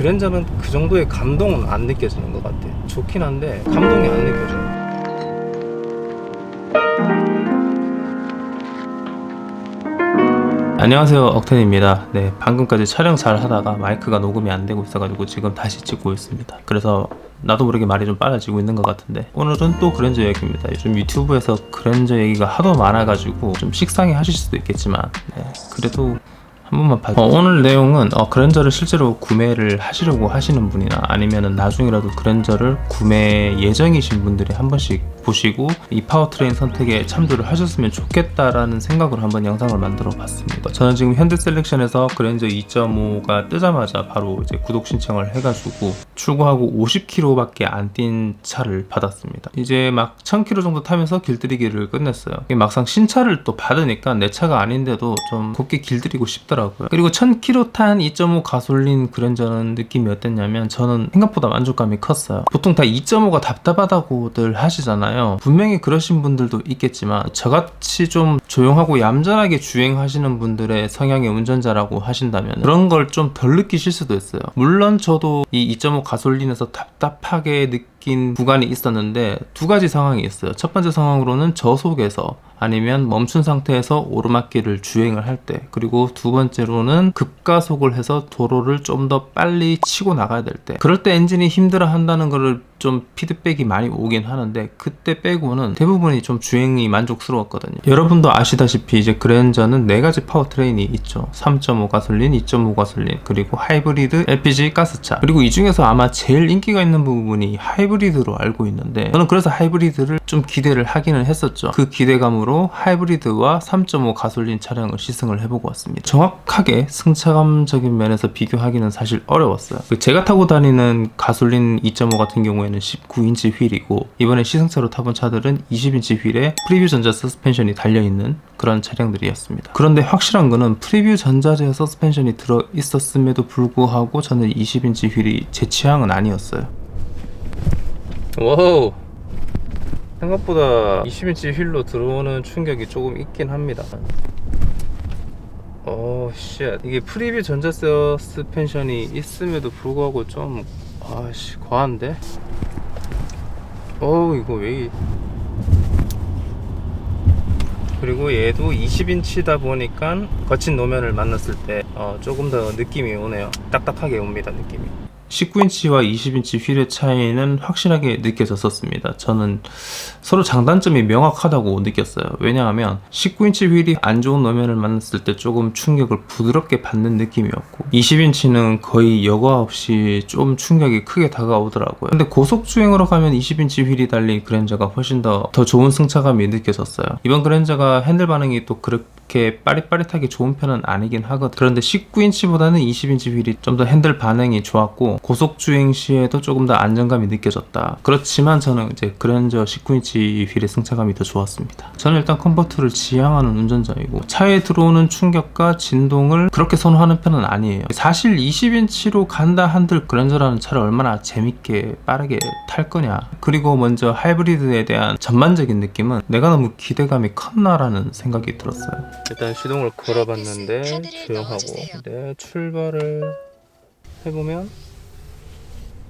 그랜저는 그 정도의 감동은 안 느껴지는 것 같아. 좋긴 한데 감동이 안 느껴져. 안녕하세요 억텐입니다 네 방금까지 촬영 잘 하다가 마이크가 녹음이 안 되고 있어가지고 지금 다시 찍고 있습니다 그래서 나도 모르게 말이 좀 빨라지고 있는 것 같은데 오늘은 또 그랜저 얘기입니다 요즘 유튜브에서 그랜저 얘기가 하도 많아가지고 좀 식상해 하실 수도 있겠지만 네, 그래도 한 번만 봐. 어, 오늘 내용은 어, 그랜저를 실제로 구매를 하시려고 하시는 분이나 아니면은 나중이라도 그랜저를 구매 예정이신 분들이 한 번씩 보시고 이 파워트레인 선택에 참조를 하셨으면 좋겠다라는 생각으로 한번 영상을 만들어 봤습니다. 저는 지금 현대 셀렉션에서 그랜저 2.5가 뜨자마자 바로 이제 구독 신청을 해가지고 출고하고 50km밖에 안 뛴 차를 받았습니다. 이제 막 1000km 정도 타면서 길들이기를 끝냈어요. 막상 신차를 또 받으니까 내 차가 아닌데도 좀 곱게 길들이고 싶더라고요. 그리고 1000km 탄2.5 가솔린 그랜저는 느낌이 어땠냐면 저는 생각보다 만족감이 컸어요. 보통 다 2.5가 답답하다고들 하시잖아요. 분명히 그러신 분들도 있겠지만 저같이 좀 조용하고 얌전하게 주행하시는 분들의 성향의 운전자라고 하신다면 그런 걸 좀 덜 느끼실 수도 있어요. 물론 저도 이 2.5 가솔린에서 답답하게 느 낀 구간이 있었는데 두 가지 상황이 있어요. 첫 번째 상황으로는 저속에서 아니면 멈춘 상태에서 오르막길을 주행을 할 때 그리고 두 번째로는 급가속을 해서 도로를 좀 더 빨리 치고 나가야 될 때 그럴 때 엔진이 힘들어 한다는 거를 좀 피드백이 많이 오긴 하는데 그때 빼고는 대부분이 좀 주행이 만족스러웠거든요. 여러분도 아시다시피 이제 그랜저는 네 가지 파워트레인이 있죠. 3.5 가솔린, 2.5 가솔린 그리고 하이브리드 LPG 가스차. 그리고 이 중에서 아마 제일 인기가 있는 부분이 하이브리드로 알고 있는데 저는 그래서 하이브리드를 좀 기대를 하기는 했었죠. 그 기대감으로 하이브리드와 3.5 가솔린 차량을 시승을 해보고 왔습니다. 정확하게 승차감적인 면에서 비교하기는 사실 어려웠어요. 그 제가 타고 다니는 가솔린 2.5 같은 경우에 는 19인치 휠이고 이번에 시승차로 타본 차들은 20인치 휠에 프리뷰 전자 서스펜션이 달려있는 그런 차량들이었습니다 그런데 확실한 거는 프리뷰 전자제 서스펜션이 들어 있었음에도 불구하고 저는 20인치 휠이 제 취향은 아니었어요 와우 생각보다 20인치 휠로 들어오는 충격이 조금 있긴 합니다. 오, 쉣. 이게 프리뷰 전자 서스펜션이 있음에도 불구하고 좀, 아씨, 과한데? 어우, 이거 왜, 이- 그리고 얘도 20인치다 보니까 거친 노면을 만났을 때 어, 조금 더 느낌이 오네요. 딱딱하게 옵니다, 느낌이. 19인치와 20인치 휠의 차이는 확실하게 느껴졌었습니다. 저는 서로 장단점이 명확하다고 느꼈어요. 왜냐하면 19인치 휠이 안 좋은 노면을 만났을 때 조금 충격을 부드럽게 받는 느낌이었고 20인치는 거의 여과 없이 좀 충격이 크게 다가오더라고요. 근데 고속 주행으로 가면 20인치 휠이 달린 그랜저가 훨씬 더, 더 좋은 승차감이 느껴졌어요. 이번 그랜저가 핸들 반응이 또 그렇게 빠릿빠릿하게 좋은 편은 아니긴 하거든. 그런데 19인치보다는 20인치 휠이 좀 더 핸들 반응이 좋았고 고속 주행 시에도 조금 더 안정감이 느껴졌다. 그렇지만 저는 이제 그랜저 19인치 휠의 승차감이 더 좋았습니다. 저는 일단 컴포트를 지향하는 운전자이고 차에 들어오는 충격과 진동을 그렇게 선호하는 편은 아니에요. 사실 20인치로 간다 한들 그랜저라는 차를 얼마나 재밌게 빠르게 탈 거냐. 그리고 먼저 하이브리드에 대한 전반적인 느낌은 내가 너무 기대감이 컸나라는 생각이 들었어요. 일단 시동을 걸어봤는데 조용하고 네, 출발을 해보면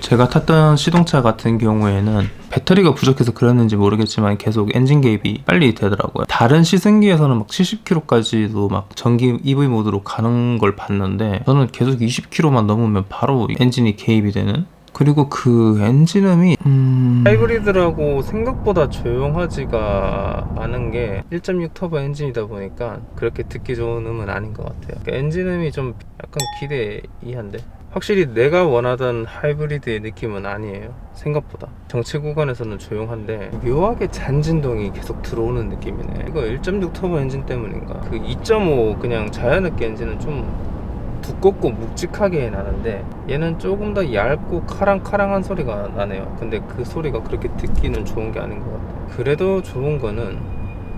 제가 탔던 시동차 같은 경우에는 배터리가 부족해서 그랬는지 모르겠지만 계속 엔진 개입이 빨리 되더라고요. 다른 시승기에서는 막 70km까지도 막 전기 EV 모드로 가는 걸 봤는데 저는 계속 20km만 넘으면 바로 엔진이 개입이 되는 그리고 그 엔진음이 음... 하이브리드라고 생각보다 조용하지가 않은 게 1.6 터보 엔진이다 보니까 그렇게 듣기 좋은 음은 아닌 것 같아요. 그러니까 엔진음이 좀 약간 기대 이한데 확실히 내가 원하던 하이브리드의 느낌은 아니에요. 생각보다 정체 구간에서는 조용한데 묘하게 잔진동이 계속 들어오는 느낌이네. 이거 1.6 터보 엔진 때문인가? 그 2.5 그냥 자연흡기 엔진은 좀 두껍고 묵직하게 나는데 얘는 조금 더 얇고 카랑카랑한 소리가 나네요. 근데 그 소리가 그렇게 듣기는 좋은 게 아닌 것 같아요. 그래도 좋은 거는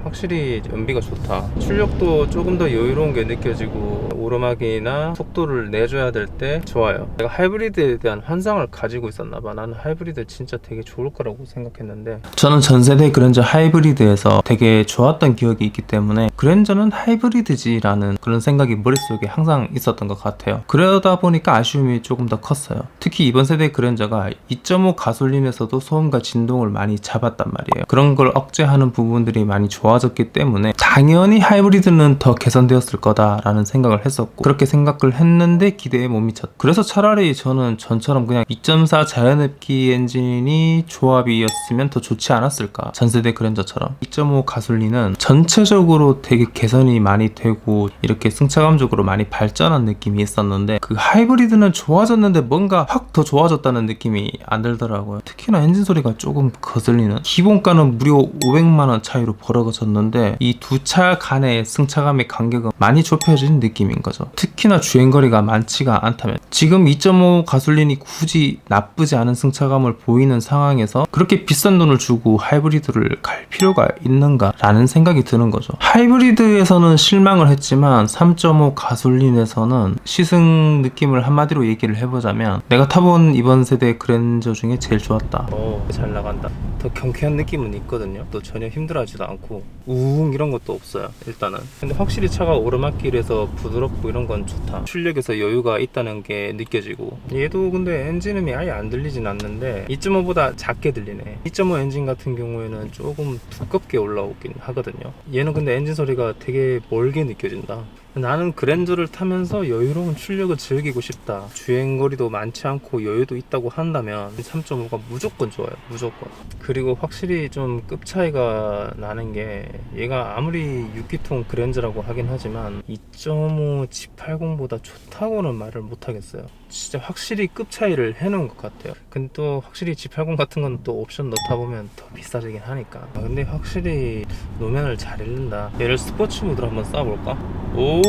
확실히 연비가 좋다. 출력도 조금 더 여유로운 게 느껴지고 오르막이나 속도를 내줘야 될 때 좋아요. 내가 하이브리드에 대한 환상을 가지고 있었나 봐. 나는 하이브리드 진짜 되게 좋을 거라고 생각했는데 저는 전세대 그랜저 하이브리드에서 되게 좋았던 기억이 있기 때문에 그랜저는 하이브리드지라는 그런 생각이 머릿속에 항상 있었던 것 같아요. 그러다 보니까 아쉬움이 조금 더 컸어요. 특히 이번 세대 그랜저가 2.5 가솔린에서도 소음과 진동을 많이 잡았단 말이에요. 그런 걸 억제하는 부분들이 많이 좋아졌기 때문에 당연히 하이브리드는 더 개선되었을 거다라는 생각을 했었고 그렇게 생각을 했는데 기대에 못 미쳤. 그래서 차라리 저는 전처럼 그냥 2.4 자연흡기 엔진이 조합이었으면 더 좋지 않았을까. 전세대 그랜저처럼 2.5 가솔린은 전체적으로 되게 개선이 많이 되고 이렇게 승차감적으로 많이 발전한 느낌이 있었는데 그 하이브리드는 좋아졌는데 뭔가 확 더 좋아졌다는 느낌이 안 들더라고요. 특히나 엔진 소리가 조금 거슬리는 기본가는 무려 500만 원 차이로 벌어 졌는데 이 두 차 간의 승차감의 간격은 많이 좁혀진 느낌인 거죠. 특히나 주행거리가 많지가 않다면 지금 2.5 가솔린이 굳이 나쁘지 않은 승차감을 보이는 상황에서 그렇게 비싼 돈을 주고 하이브리드를 갈 필요가 있는가라는 생각이 드는 거죠. 하이브리드에서는 실망을 했지만 3.5 가솔린에서는 시승 느낌을 한마디로 얘기를 해보자면 내가 타본 이번 세대 그랜저 중에 제일 좋았다. 어, 잘 나간다. 더 경쾌한 느낌은 있거든요. 또 전혀 힘들어하지도 않고 우웅 이런 것도 없어요. 일단은. 근데 확실히 차가 오르막길에서 부드럽고 이런 건 좋다. 출력에서 여유가 있다는 게 느껴지고 얘도 근데 엔진음이 아예 안 들리진 않는데 2.5보다 작게 들리네. 2.5 엔진 같은 경우에는 조금 두껍게 올라오긴 하거든요. 얘는 근데 엔진 소리가 되게 멀게 느껴진다. 나는 그랜저를 타면서 여유로운 출력을 즐기고 싶다. 주행거리도 많지 않고 여유도 있다고 한다면 3.5가 무조건 좋아요. 무조건. 그리고 확실히 좀 급 차이가 나는 게 얘가 아무리 6기통 그랜저라고 하긴 하지만 2.5 G80보다 좋다고는 말을 못 하겠어요. 진짜 확실히 급 차이를 해놓은 것 같아요. 근데 또 확실히 G80 같은 건 또 옵션 넣다 보면 더 비싸지긴 하니까. 아, 근데 확실히 노면을 잘 잃는다. 얘를 스포츠 모드로 한번 쏴볼까? 오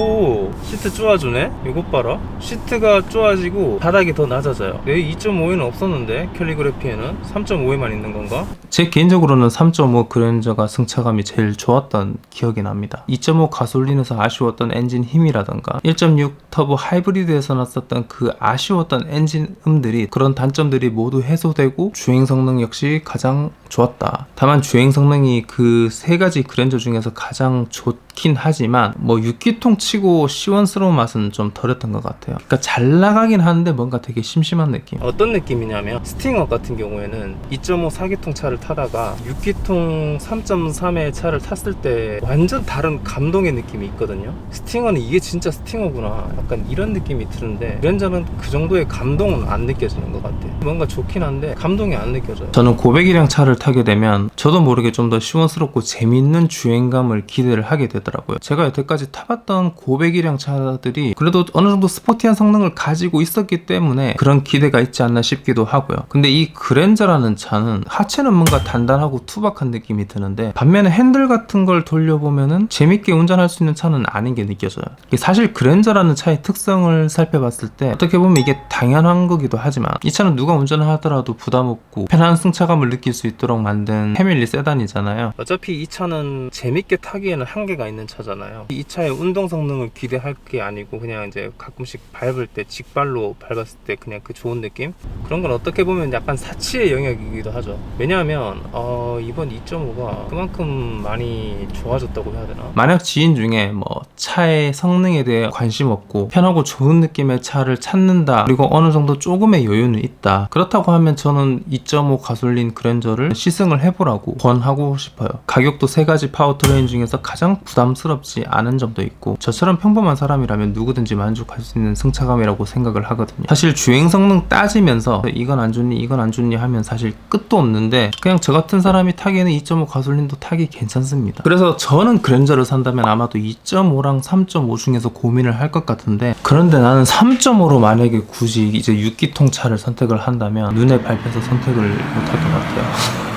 시트 쪼아주네? 이것 봐라. 시트가 쪼아지고 바닥이 더 낮아져요. 내 2.5에는 없었는데 캘리그래피에는 3.5에만 있는 건가? 제 개인적으로는 3.5 그랜저가 승차감이 제일 좋았던 기억이 납니다. 2.5 가솔린에서 아쉬웠던 엔진 힘이라던가 1.6 터보 하이브리드에서 났었던 그 아쉬웠던 엔진 음들이 그런 단점들이 모두 해소되고 주행 성능 역시 가장 좋았다. 다만 주행 성능이 그 세 가지 그랜저 중에서 가장 좋긴 하지만 뭐 6기통 치고 시원스러운 맛은 좀 덜했던 것 같아요. 그러니까 잘 나가긴 하는데 뭔가 되게 심심한 느낌. 어떤 느낌이냐면 스팅어 같은 경우에는 2.5 4기통 차를 타다가 6기통 3.3의 차를 탔을 때 완전 다른 감동의 느낌이 있거든요. 스팅어는 이게 진짜 스팅어구나. 약간 이런 느낌이 드는데 그랜저는 그 정도의 감동은 안 느껴지는 것 같아요. 뭔가 좋긴 한데 감동이 안 느껴져요. 저는 고백이량 차를 타게 되면 저도 모르게 좀 더 시원스럽고 재밌는 주행감을 기대를 하게 되더라고요. 제가 여태까지 타봤던 고백이량 차들이 그래도 어느 정도 스포티한 성능을 가지고 있었기 때문에 그런 기대가 있지 않나 싶기도 하고요. 근데 이 그랜저라는 차는 하체는 뭔가 단단하고 투박한 느낌이 드는데 반면에 핸들 같은 걸 돌려보면은 재밌게 운전할 수 있는 차는 아닌 게 느껴져요. 사실 그랜저라는 차의 특성을 살펴봤을 때 어떻게 보면 이게 당연한 거기도 하지만 이 차는 누가 운전을 하더라도 부담 없고 편한 승차감을 느낄 수 있도록 만든 패밀리 세단이잖아요. 어차피 이 차는 재밌게 타기에는 한계가 있는 차잖아요. 이 차의 운동 성 능을 기대할 게 아니고 그냥 이제 가끔씩 밟을 때 직발로 밟았을 때 그냥 그 좋은 느낌 그런 건 어떻게 보면 약간 사치의 영역이기도 하죠. 왜냐하면 어, 이번 2.5가 그만큼 많이 좋아졌다고 해야 되나? 만약 지인 중에 뭐 차의 성능에 대해 관심 없고 편하고 좋은 느낌의 차를 찾는다 그리고 어느 정도 조금의 여유는 있다 그렇다고 하면 저는 2.5 가솔린 그랜저를 시승을 해보라고 권하고 싶어요 가격도 세 가지 파워트레인 중에서 가장 부담스럽지 않은 점도 있고 저처럼 평범한 사람이라면 누구든지 만족할 수 있는 승차감이라고 생각을 하거든요. 사실 주행 성능 따지면서 이건 안 좋니 이건 안 좋니 하면 사실 끝도 없는데 그냥 저 같은 사람이 타기에는 2.5 가솔린도 타기 괜찮습니다. 그래서 저는 그랜저를 산다면 아마도 2.5랑 3.5 중에서 고민을 할 것 같은데 그런데 나는 3.5로 만약에 굳이 이제 6기통 차를 선택을 한다면 눈에 밟혀서 선택을 못할 것 같아요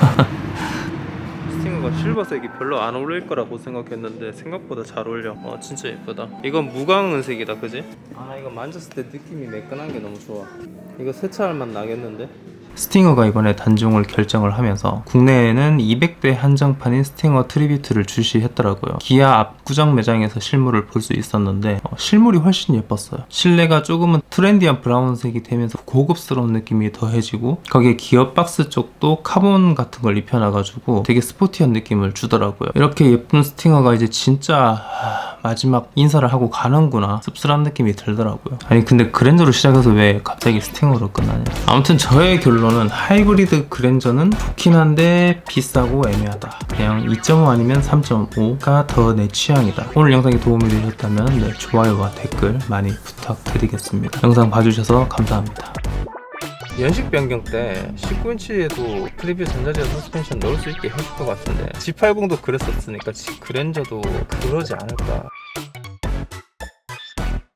스팅어가 실버색이 별로 안 어울릴 거라고 생각했는데 생각보다 잘 어울려 어 진짜 예쁘다 이건 무광은색이다 그지? 아 이거 만졌을 때 느낌이 매끈한 게 너무 좋아 이거 세차할 맛 나겠는데? 스팅어가 이번에 단종을 결정을 하면서 국내에는 200대 한정판인 스팅어 트리뷰트를 출시했더라고요. 기아 압구정 매장에서 실물을 볼 수 있었는데 어, 실물이 훨씬 예뻤어요. 실내가 조금은 트렌디한 브라운색이 되면서 고급스러운 느낌이 더해지고 거기에 기어 박스 쪽도 카본 같은 걸 입혀놔가지고 되게 스포티한 느낌을 주더라고요. 이렇게 예쁜 스팅어가 이제 진짜 하, 마지막 인사를 하고 가는구나 씁쓸한 느낌이 들더라고요. 아니 근데 그랜저로 시작해서 왜 갑자기 스팅어로 끝나냐? 아무튼 저의 결론은 하이브리드 그랜저는 좋긴 한데 비싸고 애매하다. 그냥 2.5 아니면 3.5가 더 내 취향이다. 오늘 영상이 도움이 되셨다면 네, 좋아요와 댓글 많이 부탁드리겠습니다. 영상 봐주셔서 감사합니다. 연식 변경 때 19인치에도 프리뷰 전자제어 서스펜션 넣을 수 있게 해줄 것 같은데 G80도 그랬었으니까 G 그랜저도 그러지 않을까